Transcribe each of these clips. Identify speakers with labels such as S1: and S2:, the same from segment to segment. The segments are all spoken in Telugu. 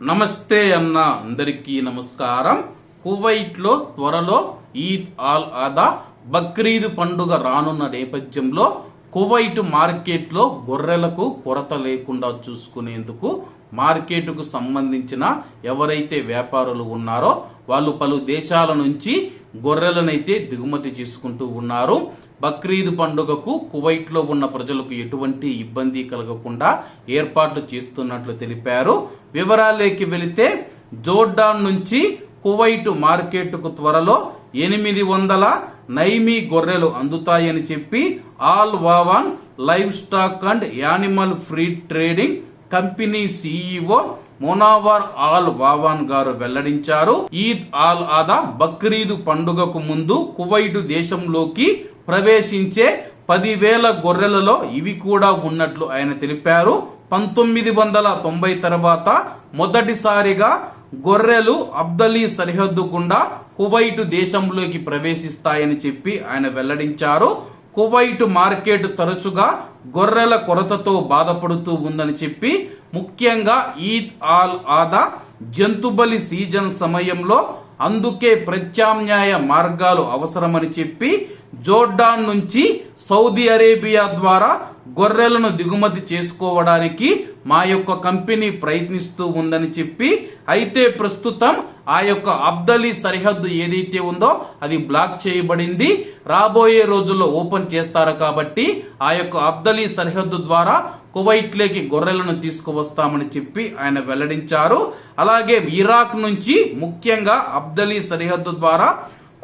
S1: నమస్తే అన్న అందరికీ నమస్కారం. కువైట్లో త్వరలో ఈద్ ఆల్ ఆదా బక్రీద్ పండుగ రానున్న నేపథ్యంలో కువైట్ మార్కెట్లో గొర్రెలకు కొరత లేకుండా చూసుకునేందుకు మార్కెట్కు సంబంధించిన ఎవరైతే వ్యాపారులు ఉన్నారో వాళ్ళు పలు దేశాల నుంచి గొర్రెలనైతే దిగుమతి చేసుకుంటూ ఉన్నారు. బక్రీద్ పండుగకు కువైట్లో ఉన్న ప్రజలకు ఎటువంటి ఇబ్బంది కలగకుండా ఏర్పాట్లు చేస్తున్నట్లు తెలిపారు. వివరాలేకి వెళితే జోర్డాన్ నుంచి కువైట్ మార్కెట్కు త్వరలో ఎనిమిది వందల నైమీ గొర్రెలు అందుతాయని చెప్పి Al Wawan livestock and animal free trading company CEO Munawar Al Wawan గారు వెల్లడించారు. ఈద్ ఆల్ ఆదా బక్రీద్ పండుగకు ముందు కువైటు దేశంలోకి ప్రవేశించే పదివేల గొర్రెలలో ఇవి కూడా ఉన్నట్లు ఆయన తెలిపారు. పంతొమ్మిది వందల తొంభై తర్వాత మొదటిసారిగా గొర్రెలు అబ్దలీ సరిహద్దు గుండా కువైటు దేశంలోకి ప్రవేశిస్తాయని చెప్పి ఆయన వెల్లడించారు. కువైట్ మార్కెట్ తరచుగా గొర్రెల కొరతతో బాధపడుతూ ఉందని చెప్పి ముఖ్యంగా ఈద్ ఆల్ ఆదా జంతుబలి సీజన్ సమయంలో అందుకే ప్రత్యామ్నాయ మార్గాలు అవసరమని చెప్పి జోర్డాన్ నుంచి సౌదీ అరేబియా ద్వారా గొర్రెలను దిగుమతి చేసుకోవడానికి మా యొక్క కంపెనీ ప్రయత్నిస్తూ ఉందని చెప్పి అయితే ప్రస్తుతం ఆ యొక్క అబ్దలీ సరిహద్దు ఏదైతే ఉందో అది బ్లాక్ చేయబడింది. రాబోయే రోజుల్లో ఓపెన్ చేస్తారు కాబట్టి ఆ యొక్క అబ్దలీ సరిహద్దు ద్వారా కువైట్లోకి గొర్రెలను తీసుకువస్తామని చెప్పి ఆయన వెల్లడించారు. అలాగే ఇరాక్ నుంచి ముఖ్యంగా అబ్దలీ సరిహద్దు ద్వారా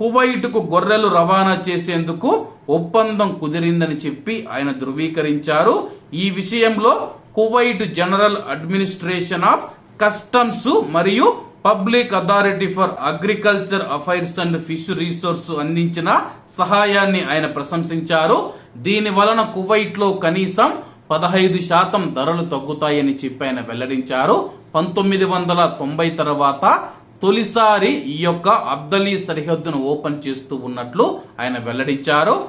S1: కువైట్కు గొర్రెలు రవాణా చేసేందుకు ఒప్పందం కుదిరిందని చెప్పి ఆయన ధృవీకరించారు. ఈ విషయంలో Kuwait general administration of customs మరియు public authority for agriculture affairs and fish resource అందించిన సహాయాన్ని ఆయన ప్రశంసించారు. దీని వలన కువైట్లో కనీసం పదహైదు శాతం ధరలు తగ్గుతాయని చెప్పి ఆయన వెల్లడించారు. పంతొమ్మిది వందల తొంభై తర్వాత తొలిసారి ఈ యొక్క అబ్దలీ సరిహద్దును ఓపెన్ చేస్తూ ఉన్నట్లు ఆయన వెల్లడించారు.